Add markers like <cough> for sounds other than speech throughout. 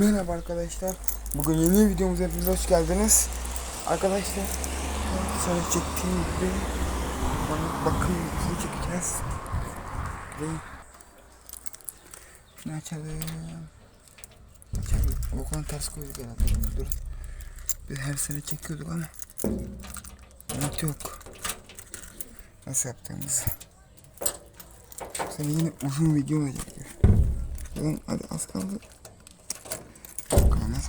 Merhaba arkadaşlar. Bugün yeni videomuza hepiniz hoş geldiniz. Arkadaşlar sana çektiğim gibi bakın videosu çekeceğiz. Şunu açalım. Açalım. Okulun ters koyduk herhalde. Dur. Biz her sene çekiyorduk ama umut yok. Nasıl yaptığımızı. Seni yine uzun video olacak. Hadi az kaldı.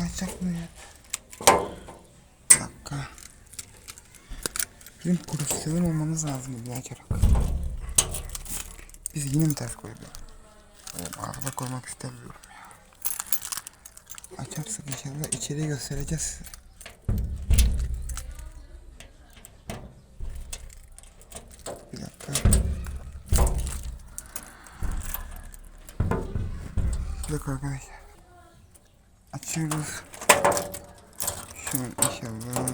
Dakika nasıl açacak bunu ya? Bir dakika. Bizim profesyonel olmamız lazım bunu açarak. Biz yine mi ters koyduk? Oğlum arada koymak istemiyorum ya. Açarsak inşallah içeriği göstereceğiz size. Bir dakika. Bir dakika arkadaşlar. Açıyoruz. An inşallah.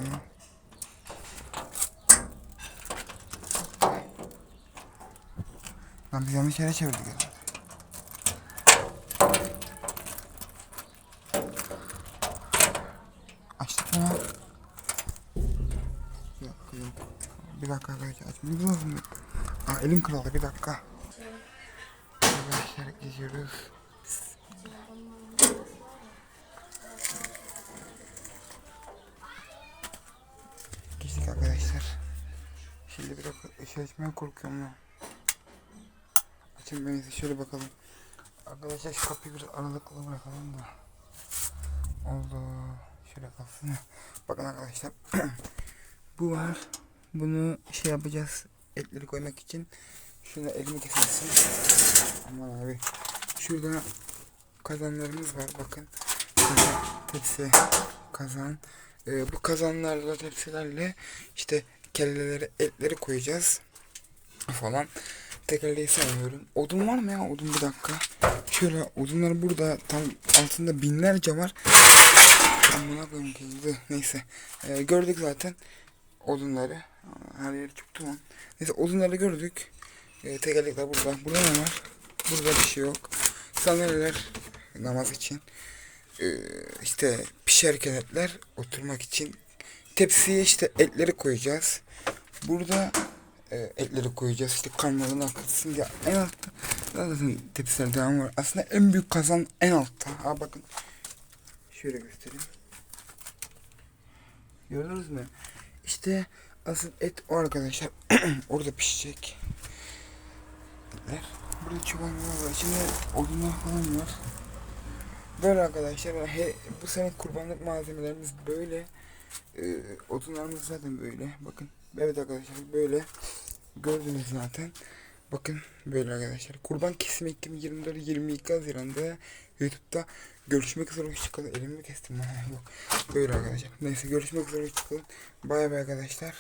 Lan biz yanlış yere çevirdik herhalde. Açtık mı? dakika yok. Bir dakika arkadaşlar açmamız lazım. Aa elim kırıldı bir dakika. Arkadaşlar gidiyoruz. Geçtik arkadaşlar. Şimdi bir dakika ışığı açmaya korkuyorum lan. Açın ben size şöyle bakalım. Arkadaşlar şu kapıyı biraz aralıklı bırakalım da. Oldu. Şöyle kalsın. Bakın arkadaşlar. <clears throat> Bu var. Bunu şey yapacağız. Etleri koymak için. Şuna elimi kesersin. Aman abi. Şurada kazanlarımız var. Bakın. Tepsi, kazan. Ee, bu kazanlarla tepsilerle işte kelleleri, etleri koyacağız falan. Tekerleği saymıyorum. Odun var mı ya? Odun bir dakika. Şöyle odunlar burada tam altında binlerce var. Amına koyayım kızdı. Neyse. Ee, gördük zaten odunları. Her yer çok duman. Neyse odunları gördük. Ee, tekerlekler burada. Burada ne var? Burada bir şey yok. Sandalyeler namaz için. Ee, işte pişerken etler oturmak için. Tepsiye işte etleri koyacağız. Burada e, etleri koyacağız. İşte karnların akılsın diye en altta zaten tepsiler devam var. Aslında en büyük kazan en altta. Ha bakın. Şöyle göstereyim. Gördünüz mü? İşte asıl et o arkadaşlar. <clears throat> Orada pişecek. Etler. Burada çobanlar var. İçinde odunlar falan var. Böyle arkadaşlar. He, bu sene kurbanlık malzemelerimiz böyle. Ee, odunlarımız zaten böyle. Bakın. Evet arkadaşlar böyle. Gördünüz zaten. Bakın böyle arkadaşlar. Kurban kesimi 2024 22 Haziran'da YouTube'da görüşmek üzere hoşçakalın. Elimi kestim. Ha, yok. Böyle arkadaşlar. Neyse görüşmek üzere hoşçakalın. Bay bay arkadaşlar.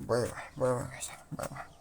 Bay bay. Bay bay arkadaşlar. Bay bay.